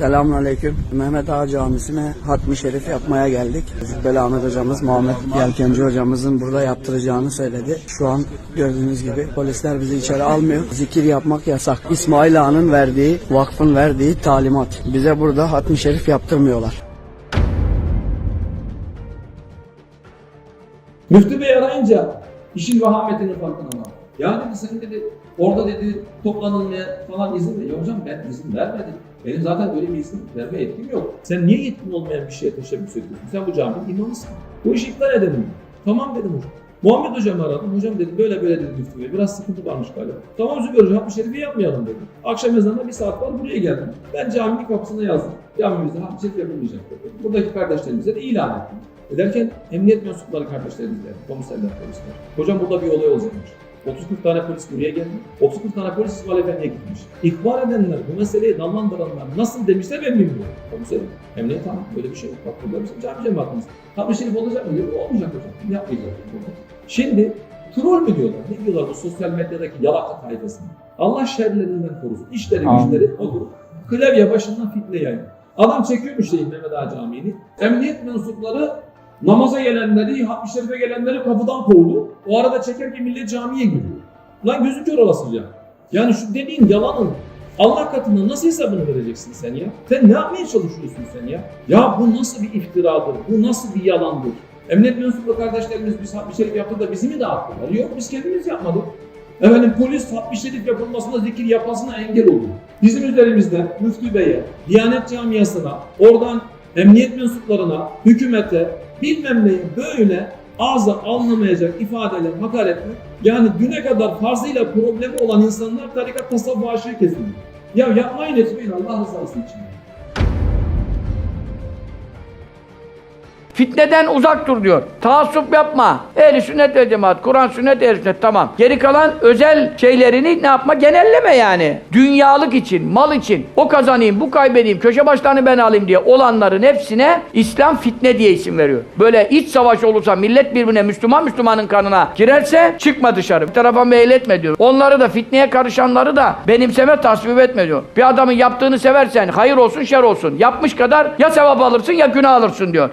Selamünaleyküm. Mehmet Ağa Camisi'ne hatmi şerif yapmaya geldik. Cübbeli Ahmet hocamız, Muhammed Yelkenci hocamızın burada yaptıracağını söyledi. Şu an gördüğünüz gibi polisler bizi içeri almıyor. Zikir yapmak yasak. İsmail Ağa'nın verdiği, vakfın verdiği talimat. Bize burada hatmi şerif yaptırmıyorlar. Müftü Bey arayınca işin vehametinin farkına var. Ya dedi sen dedi orada dedi toplanılmaya falan izin ver. Ya hocam ben izin vermedim. Benim zaten böyle bir izin verme yetkim yok. Sen niye yetkin olmayan bir şeye teşebbüs ediyorsun? Sen bu caminin imamısın. Bu işi iptal edelim. Tamam dedim hocam. Muhammed hocamı aradım. Hocam dedi böyle böyle dedi Müftü Bey. Biraz sıkıntı varmış galiba. Tamam Zübeyir hocam bir şerifi yapmayalım dedi. Akşam ezanına bir saat var buraya geldim. Ben caminin kapısına yazdım. Camimizde hapis şerif yapılmayacak dedi. Buradaki kardeşlerimize de ilan ettim. Ederken emniyet mensupları kardeşlerimizle, komiserler, polisler. Hocam burada bir olay olacakmış. 30-40 tane polis buraya geldi. 30-40 tane polis İsmail Efendi'ye gitmiş. İhbar edenler, bu meseleyi dallandıranlar nasıl demişler ben bilmiyorum. Komiserim, emniyet hanım böyle bir şey yok. Bak burada bizim cami cemaatimiz. Tam şerif olacak mı? diyor. Olmayacak hocam. Yapmayacak. burada. Şimdi troll mü diyorlar? Ne diyorlar bu sosyal medyadaki yalaka tayfasını? Allah şerlerinden korusun. İşleri güçleri odur. Klavye başından fitne yani. Adam çekiyormuş şeyin Mehmet Ağa Camii'ni. Emniyet mensupları namaza gelenleri, hatmi şerife gelenleri kapıdan kovdu. O arada çekerken millet camiye giriyor. Lan gözü kör olasıca. Yani şu dediğin yalanın Allah katında nasıl hesabını vereceksin sen ya? Sen ne yapmaya çalışıyorsun sen ya? Ya bu nasıl bir iftiradır? Bu nasıl bir yalandır? Emniyet mensuplu kardeşlerimiz biz hatmi şerif yaptı da bizi mi dağıttılar? Yok biz kendimiz yapmadık. Efendim polis hatmi şerif yapılmasına, zikir yapmasına engel oldu. Bizim üzerimizden Müftü Bey'e, Diyanet Camiası'na, oradan emniyet mensuplarına, hükümete, bilmem neye böyle ağza alınamayacak ifadeler, hakaretler. Yani düne kadar farzıyla problemi olan insanlar tarikat tasavvuf aşığı kesildi. Ya yapmayın etmeyin Allah rızası için. Fitneden uzak dur diyor. Taassup yapma. Ehli sünnet ve cemaat. Kur'an sünnet ehli sünnet tamam. Geri kalan özel şeylerini ne yapma? Genelleme yani. Dünyalık için, mal için. O kazanayım, bu kaybedeyim, köşe başlarını ben alayım diye olanların hepsine İslam fitne diye isim veriyor. Böyle iç savaş olursa millet birbirine Müslüman Müslümanın kanına girerse çıkma dışarı. Bir tarafa meyletme diyor. Onları da fitneye karışanları da benimseme tasvip etme diyor. Bir adamın yaptığını seversen hayır olsun şer olsun. Yapmış kadar ya sevap alırsın ya günah alırsın diyor.